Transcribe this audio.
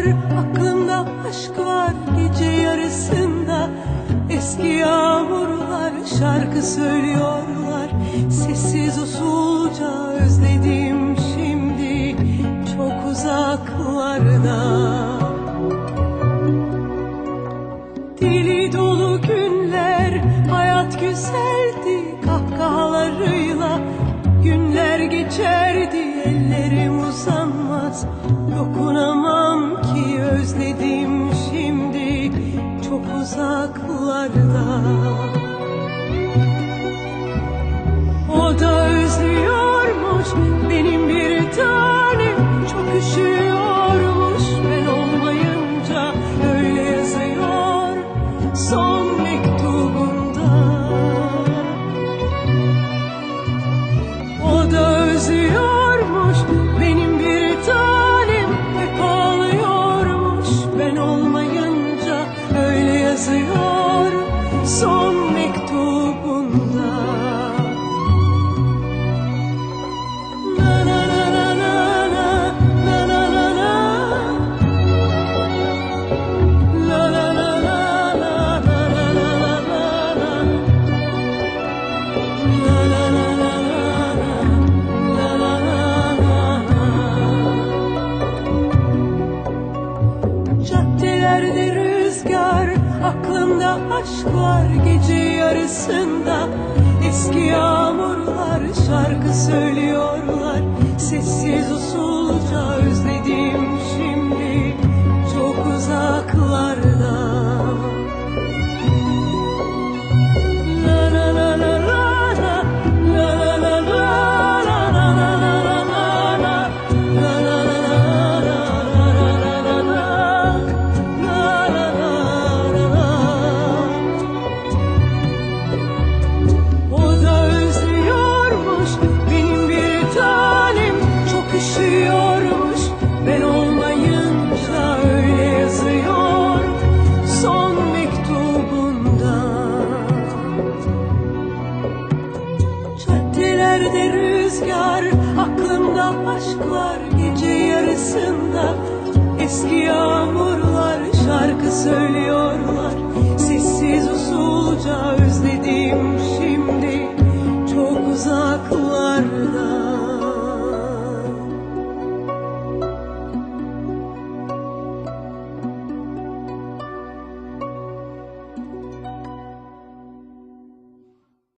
var aklımda aşk var gece yarısında. Eski yağmurlar şarkı söylüyorlar Sessiz usulca özledim şimdi çok uzaklarda. Deli dolu günler hayat güzeldi kahkahalarıyla. Günler geçerdi ellerim uzanmaz dokunamaz özledim şimdi çok uzaklarda. O da özlüyormuş benim bir tanem Çok üşüyormuş ben olmayınca öyle yazıyor son mektubunda aşklar gece yarısında Eski yağmurlar şarkı söylüyorlar. Sessiz usulca Caddelerde rüzgar aklımda aşklar Gece yarısında. Eski yağmurlar Şarkı söylüyorlar sessiz usulca